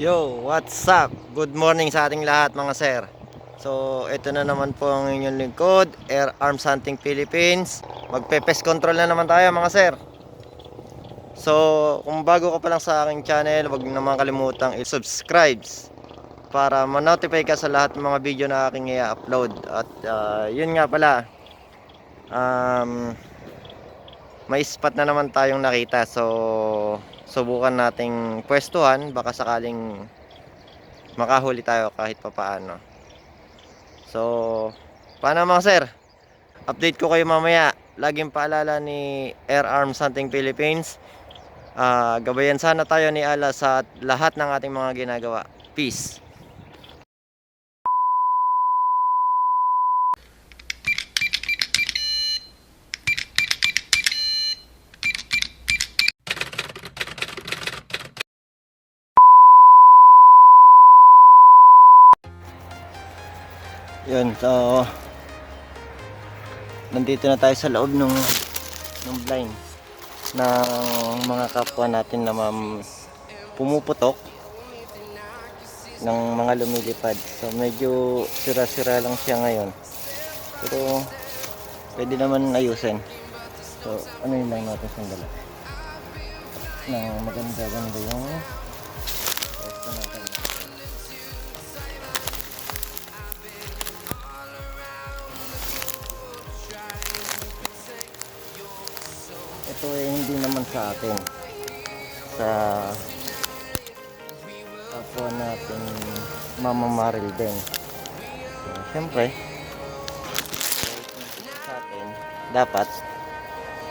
Yo, what's up? Good morning sa ating lahat mga sir. So, ito na naman po ang inyong lingkod, Air Arms Hunting Philippines. Magpe-pest control na naman tayo mga sir. So, kung bago ka pa lang sa aking channel, huwag naman kalimutang i-subscribe para ma-notify ka sa lahat ng mga video na aking i-upload. At ah, yun nga pala, um, may spot na naman tayong nakita. So, subukan nating pwestuhan. Baka sakaling makahuli tayo kahit papaano. So, paano mga sir? Update ko kayo mamaya. Laging paalala ni Air Arms Hunting Philippines. Ah, gabayan sana tayo ni Ala sa lahat ng ating mga ginagawa. Peace. Yun, so nandito na tayo sa loob ng ng blind ng mga kapwa natin na mam, pumuputok ng mga lumilipad. So medyo sira-sira lang siya ngayon. Pero pwede naman ayusin. So ano yun lang natin sandala. Na maganda-ganda yung pwesto natin. Sa atin. Sa kapwa natin mamamaril din. So, syempre sa atin dapat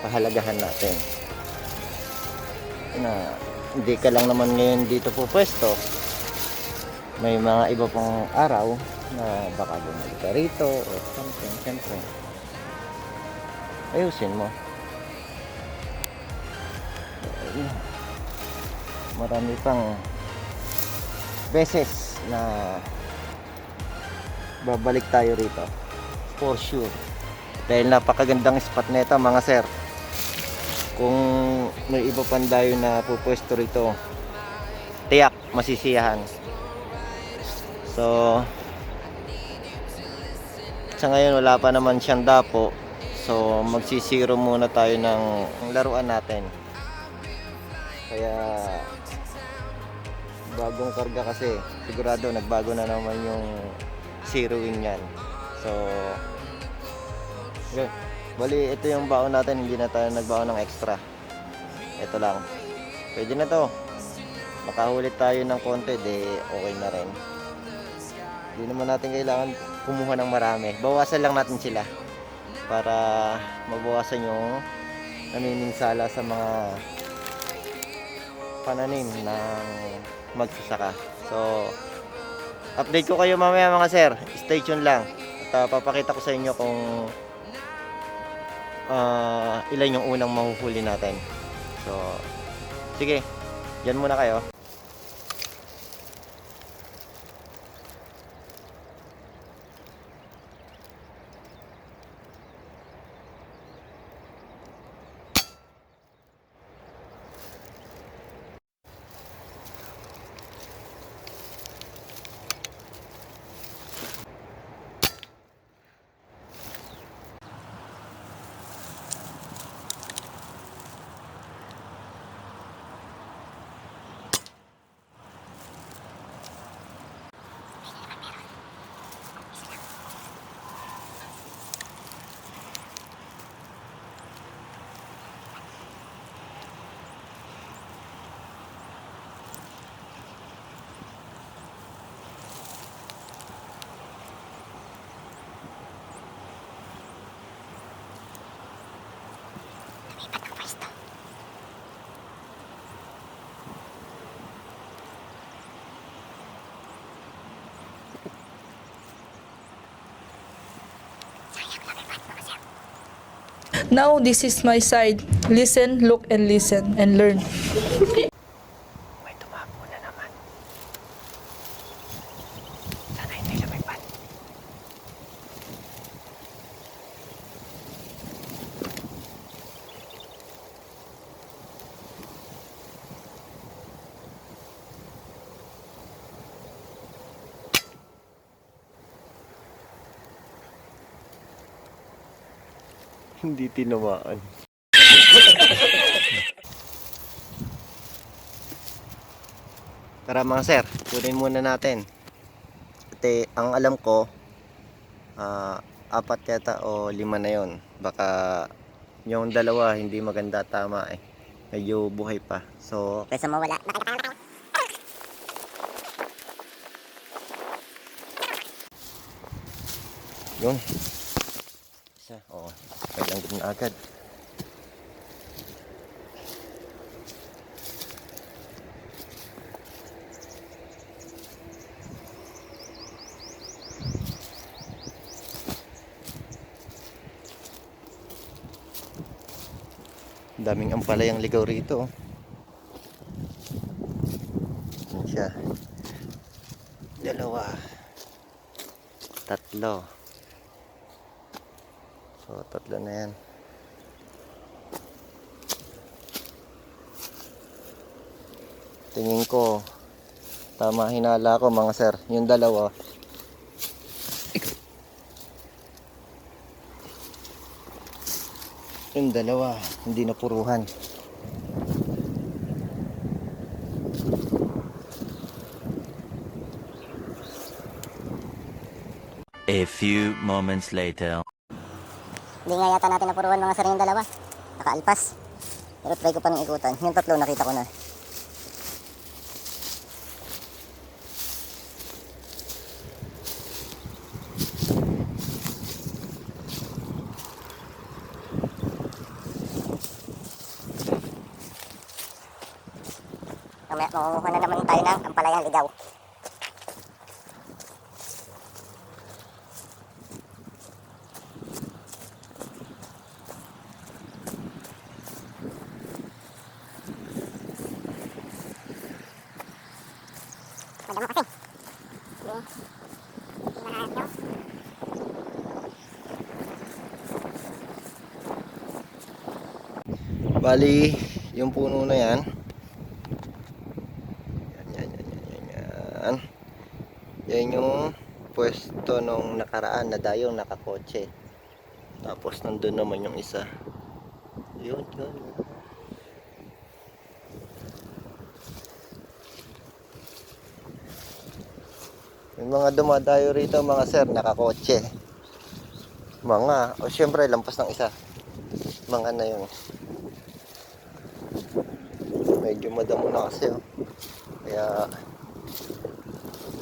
pahalagahan natin. Na hindi ka lang naman ngayon dito po pwesto may mga iba pang araw na baka bumalik ka rito o something syempre. Ayusin mo Ayun. marami pang beses na babalik tayo rito. For sure. Dahil napakagandang spot nito mga sir. Kung may iba pang na pupwesto rito tiyak masisiyahan. So sa ngayon wala pa naman siyang dapo. So magsisiro muna tayo ng laruan natin kaya bagong karga kasi sigurado nagbago na naman yung zeroing yan. So yun. Bali ito yung baon natin, hindi na tayo nagbaon ng extra. Ito lang. Pwede na to. Makahuli tayo ng konti, de okay na rin. Hindi naman natin kailangan kumuha ng marami. Bawasan lang natin sila para mabawasan yung nanininsala sa mga pananim ng magsasaka. So, update ko kayo mamaya mga sir. Stay tuned lang. At uh, papakita ko sa inyo kung uh, ilan yung unang mahuhuli natin. So, sige. Diyan muna kayo. Now this is my side. Listen, look, and listen, and learn. Hindi tinamaan. Tara mga sir, kunin muna natin. Ate, ang alam ko, ah, apat yata o lima na yon. Baka yung dalawa hindi maganda tama eh. Medyo buhay pa. So, Kaysa mawala. yun. Isa, oo. Kailang din agad. Daming ampalayang ligaw rito. oh. Yan. Dalawa. Tatlo. Tatlo na. Tingin ko, tama hinala ko mga sir. Yung dalawa. Yung dalawa, hindi napuruhan. A few moments later. Hindi nga yata natin napuruan mga sir yung dalawa. Nakaalpas. Pero try ko pa ng ikutan. Yung tatlo nakita ko na. Mamaya makukuha na naman tayo ng ampalayang ligaw. Madamo kasi. Hindi. Bali, yung puno na yan. Yan, yan, yan, yan, yan, yan. Yan yung pwesto nung nakaraan na dayong nakakotse. Tapos nandun naman yung isa. Yun, yun. yun. Yung mga dumadayo rito mga sir, nakakotse. Mga, o syempre lampas ng isa. Mga na yun. Medyo madamo na kasi oh. Kaya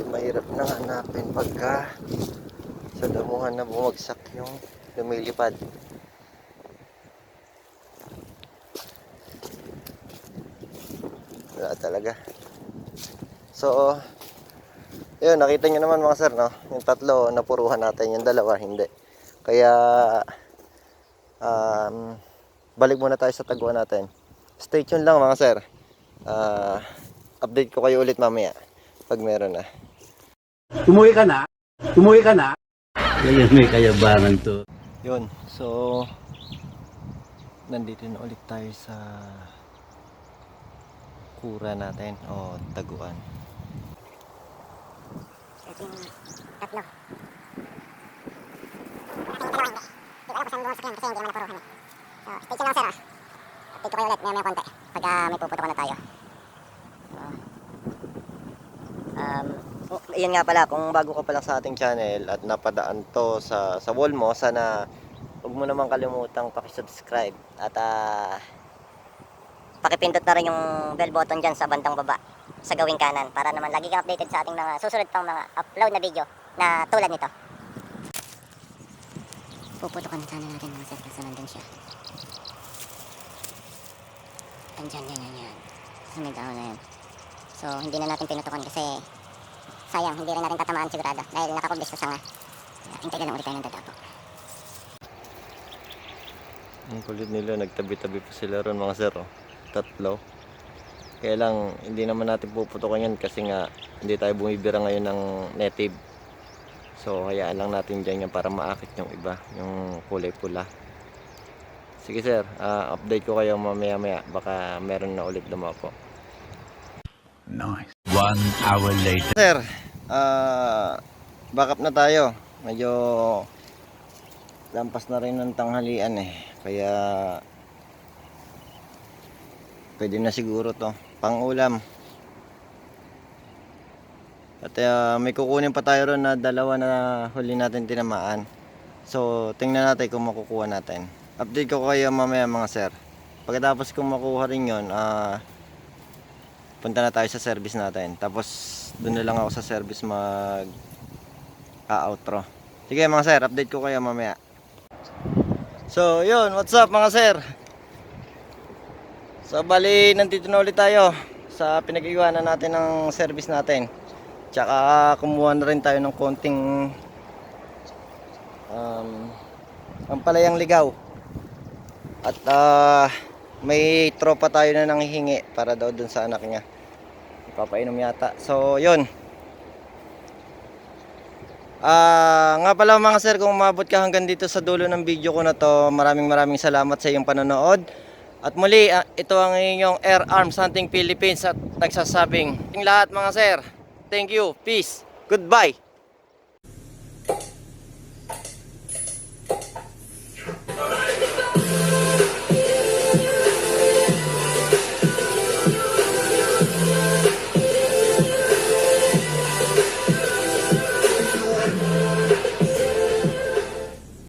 mahirap na hanapin pagka sa damuhan na bumagsak yung lumilipad. Wala talaga. So, yun, nakita nyo naman mga sir, no? Yung tatlo, napuruhan natin. Yung dalawa, hindi. Kaya, um, balik muna tayo sa taguan natin. Stay tuned lang mga sir. Ah, update ko kayo ulit mamaya pag meron na. Umuwi ka na? Umuwi ka na? Ganyan may kayabangan to. Yun, so nandito na ulit tayo sa kura natin o taguan. Yung tatlo. Hindi ko alam kung saan bumagsak yan kasi hindi naman napuruhan eh. So, stay tuned lang sir ah. Update ko kayo ulit, maya maya konti. Pag ah, may puputokan na tayo. Um, yun nga pala, kung bago ka pa lang sa ating channel at napadaan to sa, sa wall mo, sana huwag mo naman kalimutang pakisubscribe at ah, Pakipindot na rin yung bell button dyan sa bandang baba sa gawing kanan para naman lagi kang updated sa ating mga susunod pang mga upload na video na tulad nito. Puputokan na sana natin mga sir kasi nandun siya. Andyan, yan, yan, yan. Sa may dahon na yan. So, hindi na natin pinutukan kasi sayang, hindi rin natin tatamaan sigurado dahil nakakublis sa sanga. Hintay na lang ulit tayo ng dadapo. Ang kulit nila, nagtabi-tabi pa sila ron mga sir. Oh. Tatlo. Kaya lang, hindi naman natin puputukan yan kasi nga hindi tayo bumibira ngayon ng native. So, hayaan lang natin dyan yan para maakit yung iba, yung kulay pula. Sige sir, ah, update ko kayo mamaya maya. Baka meron na ulit lumapo. Nice. One hour later. Sir, ah, back up na tayo. Medyo lampas na rin ng tanghalian eh. Kaya pwede na siguro to. Pang ulam. At uh, may kukunin pa tayo ron na dalawa na huli natin tinamaan. So, tingnan natin kung makukuha natin. Update ko kayo mamaya mga sir. Pagkatapos kung makuha rin yun, ah, punta na tayo sa service natin. Tapos, doon na lang ako sa service mag a-outro. Sige mga sir, update ko kayo mamaya. So, yun, what's up mga sir? So, bali, nandito na ulit tayo sa pinag-iwanan natin ng service natin. Tsaka, kumuha na rin tayo ng konting um, pampalayang ligaw. At ah, may tropa tayo na nanghihingi para daw dun sa anak niya. Ipapainom yata. So, yun. Ah, nga pala mga sir, kung umabot ka hanggang dito sa dulo ng video ko na to, maraming maraming salamat sa iyong panonood. At muli, ah, ito ang inyong Air Arms Hunting Philippines at nagsasabing, "Ting lahat mga sir, thank you, peace, goodbye.